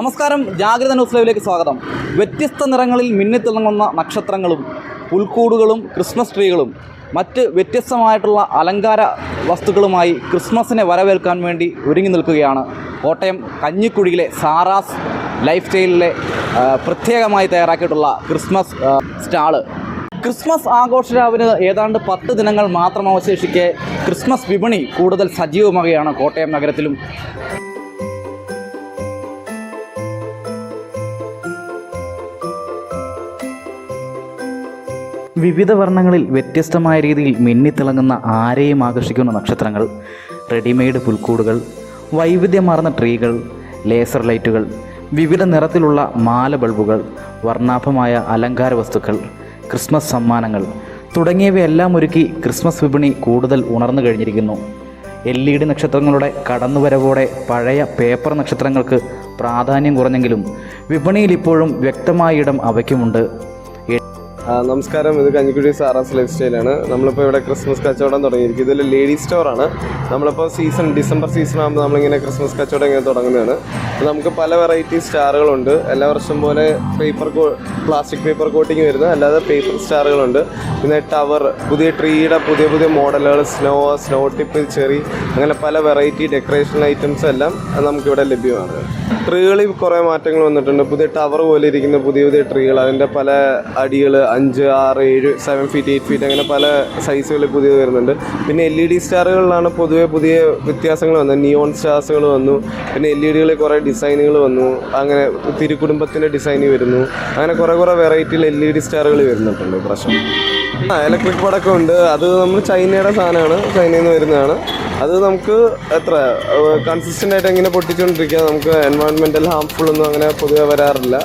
നമസ്കാരം. ജാഗ്രത ന്യൂസ് ലൈവിലേക്ക് സ്വാഗതം. വ്യത്യസ്ത നിറങ്ങളിൽ മിന്നിത്തിളങ്ങുന്ന നക്ഷത്രങ്ങളും പുൽക്കൂടുകളും ക്രിസ്മസ് ട്രീകളും മറ്റ് വ്യത്യസ്തമായിട്ടുള്ള അലങ്കാര വസ്തുക്കളുമായി ക്രിസ്മസിനെ വരവേൽക്കാൻ വേണ്ടി ഒരുങ്ങി നിൽക്കുകയാണ് കോട്ടയം കഞ്ഞിക്കുഴിയിലെ സാറാസ് ലൈഫ് സ്റ്റൈലിലെ പ്രത്യേകമായി തയ്യാറാക്കിയിട്ടുള്ള ക്രിസ്മസ് സ്റ്റാൾ. ക്രിസ്മസ് ആഘോഷരാവിന് ഏതാണ്ട് പത്ത് ദിനങ്ങൾ മാത്രം അവശേഷിക്കെ ക്രിസ്മസ് വിപണി കൂടുതൽ സജീവമാകുകയാണ് കോട്ടയം നഗരത്തിലും. വിവിധ വർണങ്ങളിൽ വ്യത്യസ്തമായ രീതിയിൽ മിന്നിത്തിളങ്ങുന്ന ആരെയും ആകർഷിക്കുന്ന നക്ഷത്രങ്ങൾ റെഡിമെയ്ഡ് പുൽക്കൂടുകൾ വൈവിധ്യമാർന്ന ട്രീകൾ ലേസർ ലൈറ്റുകൾ വിവിധ നിറത്തിലുള്ള മാല ബൾബുകൾ വർണാഭമായ അലങ്കാര വസ്തുക്കൾ ക്രിസ്മസ് സമ്മാനങ്ങൾ തുടങ്ങിയവയെല്ലാം ഒരുക്കി ക്രിസ്മസ് വിപണി കൂടുതൽ ഉണർന്നു കഴിഞ്ഞിരിക്കുന്നു. എൽ ഇ ഡി നക്ഷത്രങ്ങളുടെ കടന്നുവരവോടെ പഴയ പേപ്പർ നക്ഷത്രങ്ങൾക്ക് പ്രാധാന്യം കുറഞ്ഞെങ്കിലും വിപണിയിൽ ഇപ്പോഴും വ്യക്തമായ ഇടം അവയ്ക്കുമുണ്ട്. നമസ്കാരം. ഇത് കഞ്ഞിക്കുഴി സാറാസ് ലൈഫ് സ്റ്റൈലാണ് നമ്മളിപ്പോൾ ഇവിടെ ക്രിസ്മസ് കച്ചവടം തുടങ്ങിയിരിക്കും. ഇതിൽ ലേഡീസ് സ്റ്റോറാണ് നമ്മളിപ്പോൾ സീസൺ ഡിസംബർ സീസൺ ആകുമ്പോൾ നമ്മളിങ്ങനെ ക്രിസ്മസ് കച്ചവടം ഇങ്ങനെ തുടങ്ങുന്നതാണ്. നമുക്ക് പല വെറൈറ്റി സ്റ്റാറുകളുണ്ട്. എല്ലാ വർഷം പോലെ പേപ്പർ കോ പ്ലാസ്റ്റിക് പേപ്പർ കോട്ടിങ് വരുന്ന അല്ലാതെ പേപ്പർ സ്റ്റാറുകളുണ്ട്. പിന്നെ ടവർ പുതിയ ട്രീയുടെ പുതിയ പുതിയ മോഡലുകൾ സ്നോ സ്നോ ടിപ്പ് ചെറി അങ്ങനെ പല വെറൈറ്റി ഡെക്കറേഷൻ ഐറ്റംസ് എല്ലാം നമുക്കിവിടെ ലഭ്യമാണ്. ട്രീകളിൽ കുറേ മാറ്റങ്ങൾ വന്നിട്ടുണ്ട്. പുതിയ ടവർ പോലെ ഇരിക്കുന്ന പുതിയ പുതിയ ട്രീകൾ അതിന്റെ പല അടികൾ അഞ്ച് ആറ് ഏഴ് സെവൻ ഫീറ്റ് എയ്റ്റ് ഫീറ്റ് അങ്ങനെ പല സൈസുകളിൽ പുതിയത് വരുന്നുണ്ട്. പിന്നെ എൽ ഇ ഡി സ്റ്റാറുകളിലാണ് പൊതുവെ പുതിയ വ്യത്യാസങ്ങൾ വന്നത്. നിയോൺ സ്റ്റാർസുകൾ വന്നു. പിന്നെ എൽ ഇ ഡികളിൽ കുറേ ഡിസൈനുകൾ വന്നു. അങ്ങനെ തിരുക്കുടുംബത്തിന്റെ ഡിസൈൻ വരുന്നു. അങ്ങനെ കുറേ കുറേ വെറൈറ്റിയിൽ എൽ ഇ ഡി സ്റ്റാറുകൾ വരുന്നുണ്ട് പ്രശ്നം ആ ഇലക്ട്രിക് പടക്കം ഉണ്ട്. അത് നമ്മൾ ചൈനയുടെ സാധനമാണ്. ചൈനയിൽ നിന്ന് വരുന്നതാണ്. അത് നമുക്ക് എത്ര കൺസിസ്റ്റന്റ് ആയിട്ട് എങ്ങനെ പൊട്ടിച്ചുകൊണ്ടിരിക്കുക നമുക്ക് എൻവയോൺമെന്റൽ ഹാംഫുൾ ഒന്നും അങ്ങനെ പൊതുവെ വരാറില്ല.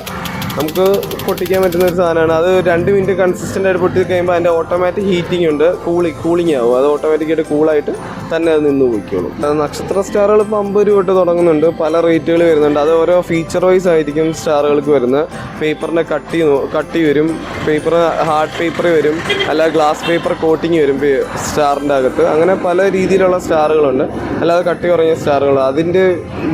നമുക്ക് പൊട്ടിക്കാൻ പറ്റുന്ന ഒരു സാധനമാണ്. അത് രണ്ട് മിനിറ്റ് കൺസിസ്റ്റന്റ് ആയിട്ട് പൊട്ടി കഴിയുമ്പോൾ അതിന്റെ ഓട്ടോമാറ്റിക് ഹീറ്റിംഗ് ഉണ്ട്. കൂളി കൂളിംഗ് ആവും. അത് ഓട്ടോമാറ്റിക്കായിട്ട് കൂളായിട്ട് തന്നെ അത് നിന്ന് പോയിക്കോളും. നക്ഷത്ര സ്റ്റാറുകൾ ഇപ്പോൾ അമ്പത് രൂപ തൊട്ട് തുടങ്ങുന്നുണ്ട്. പല റേറ്റുകൾ വരുന്നുണ്ട്. അത് ഓരോ ഫീച്ചർ വൈസ് ആയിരിക്കും സ്റ്റാറുകൾക്ക് വരുന്നത്. പേപ്പറിന്റെ കട്ടി കട്ടി വരും. പേപ്പർ ഹാർഡ് പേപ്പർ വരും. അല്ല ഗ്ലാസ് പേപ്പർ കോട്ടിങ് വരും സ്റ്റാറിന്റെ അകത്ത്. അങ്ങനെ പല രീതിയിലുള്ള സ്റ്റാറുകളുണ്ട്. അല്ലാതെ കട്ടി കുറഞ്ഞ സ്റ്റാറുകൾ അതിന്റെ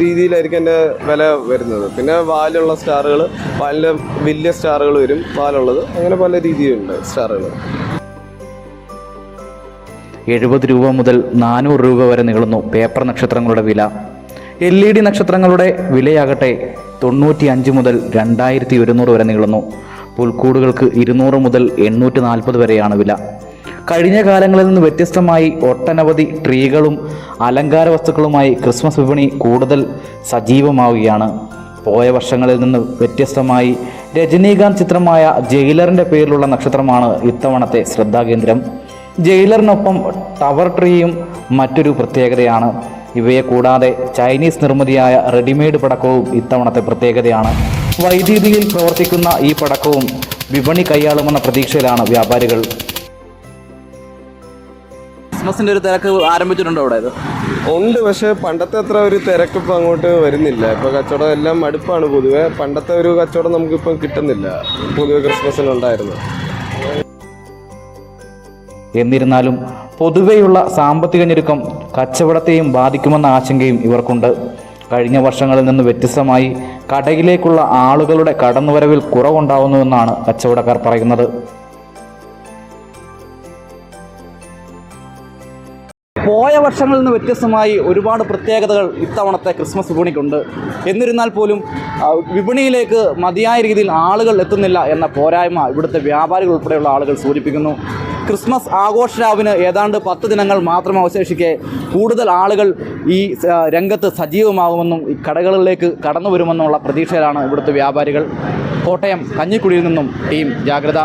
രീതിയിലായിരിക്കും എന്റെ വില വരുന്നത്. പിന്നെ വാലുള്ള സ്റ്റാറുകൾ വാലിന്റെ വലിയ സ്റ്റാറുകൾ വരും. പാലുള്ളത് അങ്ങനെ പല രീതിയിലുണ്ട് സ്റ്റാറുകൾ. എഴുപത് രൂപ മുതൽ നാനൂറ് രൂപ വരെ നീളുന്നു പേപ്പർ നക്ഷത്രങ്ങളുടെ വില. എൽ ഇ ഡി നക്ഷത്രങ്ങളുടെ വിലയാകട്ടെ തൊണ്ണൂറ്റി അഞ്ച് മുതൽ രണ്ടായിരത്തി ഒരുന്നൂറ് വരെ നീളുന്നു. പുൽക്കൂടുകൾക്ക് ഇരുന്നൂറ് മുതൽ എണ്ണൂറ്റി നാൽപ്പത് വരെയാണ് വില. കഴിഞ്ഞ കാലങ്ങളിൽ നിന്ന് വ്യത്യസ്തമായി ഒട്ടനവധി ട്രീകളും അലങ്കാര വസ്തുക്കളുമായി ക്രിസ്മസ് വിപണി കൂടുതൽ സജീവമാവുകയാണ്. പോയ വർഷങ്ങളിൽ നിന്ന് വ്യത്യസ്തമായി രജനീകാന്ത് ചിത്രമായ ജയിലറിന്റെ പേരിലുള്ള നക്ഷത്രമാണ് ഇത്തവണത്തെ ശ്രദ്ധാകേന്ദ്രം. ജയിലറിനൊപ്പം ടവർ ട്രീയും മറ്റൊരു പ്രത്യേകതയാണ്. ഇവയെ കൂടാതെ ചൈനീസ് നിർമ്മിതിയായ റെഡിമെയ്ഡ് പടക്കവും ഇത്തവണത്തെ പ്രത്യേകതയാണ്. വൈദ്യുതിയിൽ പ്രവർത്തിക്കുന്ന ഈ പടക്കവും വിപണി കൈയാളുമെന്ന പ്രതീക്ഷയിലാണ് വ്യാപാരികൾ. ക്രിസ്മസിന്റെ ഒരു തിരക്ക് ആരംഭിച്ചിട്ടുണ്ടോ അവിടെ ഉണ്ട് പക്ഷേ പണ്ടത്തെ അത്ര ഒരു തിരക്ക് ഇപ്പം അങ്ങോട്ട് വരുന്നില്ല. ഇപ്പോൾ കച്ചവടം എല്ലാം മടുപ്പാണ് പൊതുവെ. പണ്ടത്തെ ഒരു കച്ചവടം നമുക്കിപ്പം കിട്ടുന്നില്ല. പൊതുവെ ക്രിസ്മസിനുണ്ടായിരുന്നു എന്നിരുന്നാലും പൊതുവെയുള്ള സാമ്പത്തിക ഞെരുക്കം കച്ചവടത്തെയും ബാധിക്കുമെന്ന ആശങ്കയും ഇവർക്കുണ്ട്. കഴിഞ്ഞ വർഷങ്ങളിൽ നിന്ന് വ്യത്യസ്തമായി കടയിലേക്കുള്ള ആളുകളുടെ കടന്നുവരവിൽ കുറവുണ്ടാവുന്നുവെന്നാണ് കച്ചവടക്കാർ പറയുന്നത്. പോയ വർഷങ്ങളിൽ നിന്ന് വ്യത്യസ്തമായി ഒരുപാട് പ്രത്യേകതകൾ ഇത്തവണത്തെ ക്രിസ്മസ് വിപണിക്കുണ്ട്. എന്നിരുന്നാൽ പോലും വിപണിയിലേക്ക് മതിയായ രീതിയിൽ ആളുകൾ എത്തുന്നില്ല എന്ന പോരായ്മ ഇവിടുത്തെ വ്യാപാരികൾ ഉൾപ്പെടെയുള്ള ആളുകൾ സൂചിപ്പിക്കുന്നു. ക്രിസ്മസ് ആഘോഷരാവിന് ഏതാണ്ട് പത്ത് ദിനങ്ങൾ മാത്രം അവശേഷിക്കെ കൂടുതൽ ആളുകൾ ഈ രംഗത്ത് സജീവമാകുമെന്നും ഈ കടകളിലേക്ക് കടന്നു വരുമെന്നുള്ള പ്രതീക്ഷയിലാണ് ഇവിടുത്തെ വ്യാപാരികൾ. കോട്ടയം കഞ്ഞിക്കുഴിയിൽ നിന്നും ടീം ജാഗ്രത.